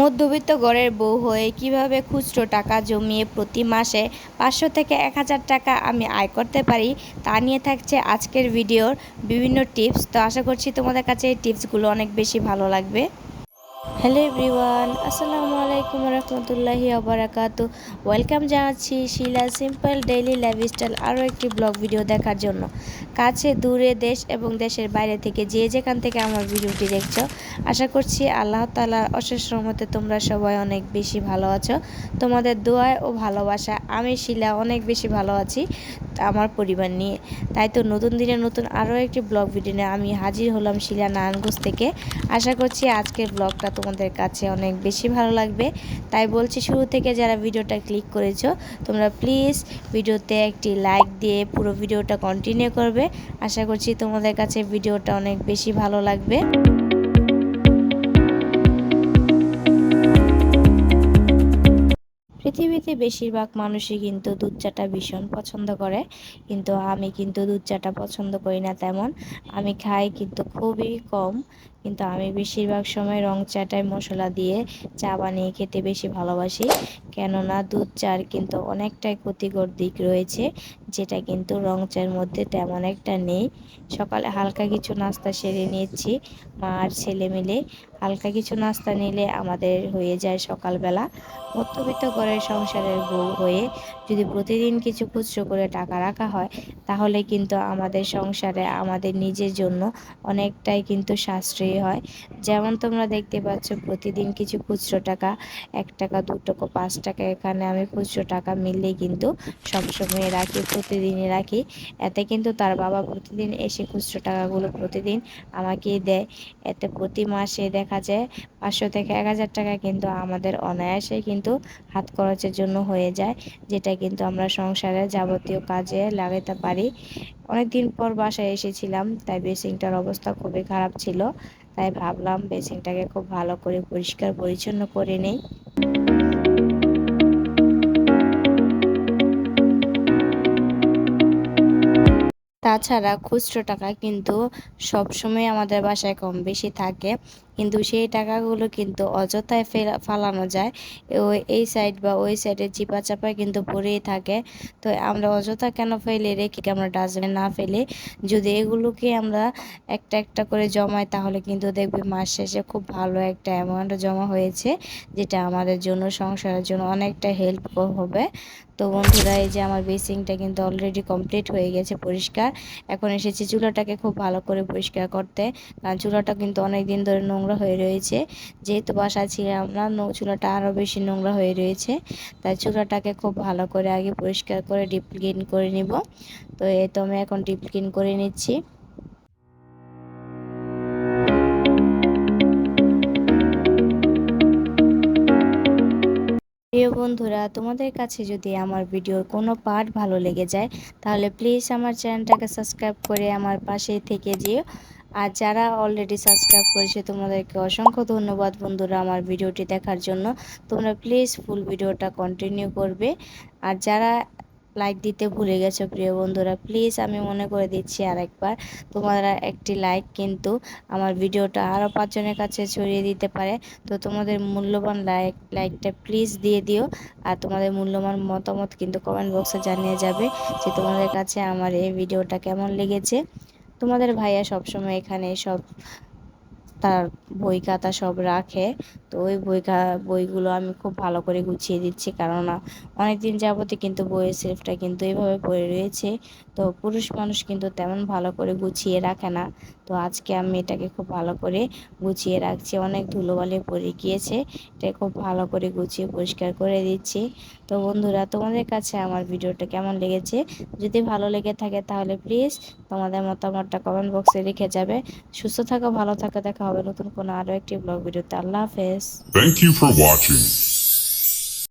মধ্যবিত্ত গড়ের বউ হয়ে কীভাবে খুচরো টাকা জমিয়ে প্রতি মাসে পাঁচশো থেকে এক হাজার টাকা আমি আয় করতে পারি তা নিয়ে থাকছে আজকের ভিডিওর বিভিন্ন টিপস। তো আশা করছি তোমাদের কাছে এই টিপসগুলো অনেক বেশি ভালো লাগবে। হ্যালো এভরিওয়ান, আসসালামু আলাইকুম রহমতুল্লাহি আবরাকাত ওয়েলকাম জানাচ্ছি শিলা সিম্পল ডেইলি লাইফস্টাইল আরও একটি ব্লগ ভিডিও দেখার জন্য। কাছে, দূরে, দেশ এবং দেশের বাইরে থেকে যে যেখান থেকে আমার ভিডিওটি দেখছ, আশা করছি আল্লাহ তালার অশেষ রহমতে তোমরা সবাই অনেক বেশি ভালো আছো। তোমাদের দোয়ায় ও ভালোবাসা আমি শিলা অনেক বেশি ভালো আছি আমার পরিবার নিয়ে। তাই তো নতুন দিনে নতুন আরও একটি ব্লগ ভিডিও নিয়ে আমি হাজির হলাম শিলা নারায়ণগঞ্জ থেকে। আশা করছি আজকের ব্লগটা তোমাদের কাছে অনেক বেশি ভালো লাগবে। তাই বলছি, শুরু থেকে যারা ভিডিওটা ক্লিক করেছ, তোমরা প্লিজ ভিডিওতে একটি লাইক দিয়ে পুরো ভিডিওটা কন্টিনিউ করবে। আশা করছি তোমাদের কাছে ভিডিওটা অনেক বেশি ভালো লাগবে। পৃথিবীতে বেশিরভাগ মানুষই কিন্তু দুধ চাটা ভীষণ পছন্দ করে, কিন্তু আমি কিন্তু দুধ চাটা পছন্দ করি না তেমন। আমি খাই কিন্তু খুবই কম। কিন্তু আমি বেশিরভাগ সময় রং চাটায় মশলা দিয়ে চা বানিয়ে খেতে বেশি ভালোবাসি। কেননা দুধ চার কিন্তু অনেকটাই ক্ষতিকর দিক রয়েছে, যেটা কিন্তু রং চার মধ্যে তেমন একটা নেই। সকালে হালকা কিছু নাস্তা সেরে নিয়েছি, মা আর ছেলে মিলে। হালকা কিছু নাস্তা নিলে আমাদের হয়ে যায় সকালবেলা। মধ্যবিত্ত ঘরের সংসারের বউ হয়ে যদি প্রতিদিন কিছু খুচরো করে টাকা রাখা হয়, তাহলে কিন্তু আমাদের সংসারে আমাদের নিজের জন্য অনেকটাই কিন্তু সাশ্রয়ী হয়। যেমন তোমরা দেখতে পাচ্ছ, প্রতিদিন কিছু খুচরো টাকা, এক টাকা, দু টাকা, পাঁচ টাকা, এখানে আমি খুচরো টাকা মিললেই কিন্তু সবসময় রাখি, প্রতিদিনই রাখি। এতে কিন্তু তার বাবা প্রতিদিন এসে খুচরো টাকাগুলো প্রতিদিন আমাকেই দেয়। এতে প্রতি মাসে দেখা যায়, পাঁচশো থেকে এক হাজার টাকা কিন্তু আমাদের অনায়াসে কিন্তু হাত খরচের জন্য হয়ে যায়, যেটা কিন্তু আমরা সংসারে যাবতীয় কাজে লাগাতে পারি। অনেক দিন পর বাসায় এসেছিলাম, তাই বেসিংটার অবস্থা খুবই খারাপ ছিল। তাই ভাবলাম বেসিনটাকে খুব ভালো করে পরিষ্কার পরিচ্ছন্ন করে নেই। তাছাড়া খুচরো টাকা কিন্তু সবসময় আমাদের বাসায় কম বেশি থাকে। কিন্তু সেই টাকাগুলো কিন্তু অযথায় ফেলা, ফালানো যায়। ওই এই সাইড বা ওই সাইডে চিপা চাপায় কিন্তু পড়েই থাকে। তো আমরা অযথা কেন ফেলে রেখে আমরা ডাস্টবিনে না ফেলে যদি এগুলোকে আমরা একটা একটা করে জমাই তাহলে কিন্তু দেখবে মাস শেষে খুব ভালো একটা অ্যামাউন্ট জমা হয়েছে, যেটা আমাদের জন্য, সংসারের জন্য অনেকটা হেল্প হবে। তো বন্ধুরা, এই যে আমার বেসিংটা কিন্তু অলরেডি কমপ্লিট হয়ে গেছে পরিষ্কার। এখন এসেছি চুলাটাকে খুব ভালো করে পরিষ্কার করতে। কারণ চুলাটা কিন্তু অনেক দিন ধরে নোংরা হয়ে রয়েছে। যেহেতু বাসায় ছিলাম না চুলাটা আরও বেশি নোংরা হয়ে রয়েছে। তাই চুলাটাকে খুব ভালো করে আগে পরিষ্কার করে ডিপ ক্লিন করে নিব। তো এই তো আমি এখন ডিপ ক্লিন করে নিচ্ছি। প্রিয় বন্ধুরা, তোমাদের কাছে যদি আমার ভিডিওর কোনো পার্ট ভালো লেগে যায়, তাহলে প্লিজ আমার চ্যানেলটাকে সাবস্ক্রাইব করে আমার পাশে থেকে যেও। আর যারা অলরেডি সাবস্ক্রাইব করেছে, তোমাদেরকে অসংখ্য ধন্যবাদ বন্ধুরা আমার ভিডিওটি দেখার জন্য। তোমরা প্লিজ ফুল ভিডিওটা কন্টিনিউ করবে। আর যারা লাইক দিতে ভুলে গেছো, প্রিয় বন্ধুরা প্লিজ আমি মনে করে দিচ্ছি আরেকবার, তোমরা একটি লাইক কিন্তু আমার ভিডিওটা আরও পাঁচজনের কাছে ছড়িয়ে দিতে পারে। তো তোমাদের মূল্যবান লাইক লাইকটা প্লিজ দিয়ে দিও। আর তোমাদের মূল্যবান মতামত কিন্তু কমেন্ট বক্সে জানিয়ে যাবে যে তোমাদের কাছে আমার এই ভিডিওটা কেমন লেগেছে। তোমাদের ভাইয়া সবসময় এখানে সব তার বই খাতা সব রাখে। তো ওই বই বইগুলো আমি খুব ভালো করে গুছিয়ে দিচ্ছি। কারণ অনেক দিন যাবতে কিন্তু বইয়ের সেলফটা কিন্তু এইভাবে পড়ে রয়েছে। তো পুরুষ মানুষ কিন্তু তেমন ভালো করে গুছিয়ে রাখে না। তো আজকে আমি এটাকে খুব ভালো করে গুছিয়ে রাখছি। অনেক ধুলোবালি পড়ে গিয়েছে। এটা খুব ভালো করে গুছিয়ে পরিষ্কার করে দিচ্ছি। তো বন্ধুরা, তোমাদের কাছে আমার ভিডিওটা কেমন লেগেছে? যদি ভালো লেগে থাকে তাহলে প্লিজ তোমাদের মতামতটা কমেন্ট বক্সে লিখে যাবে। সুস্থ থাকো, ভালো থাকো, দেখা হবে নতুন কোনো আরও একটি ব্লগ ভিডিওতে। আল্লাহ হাফেজ। Thank you for watching.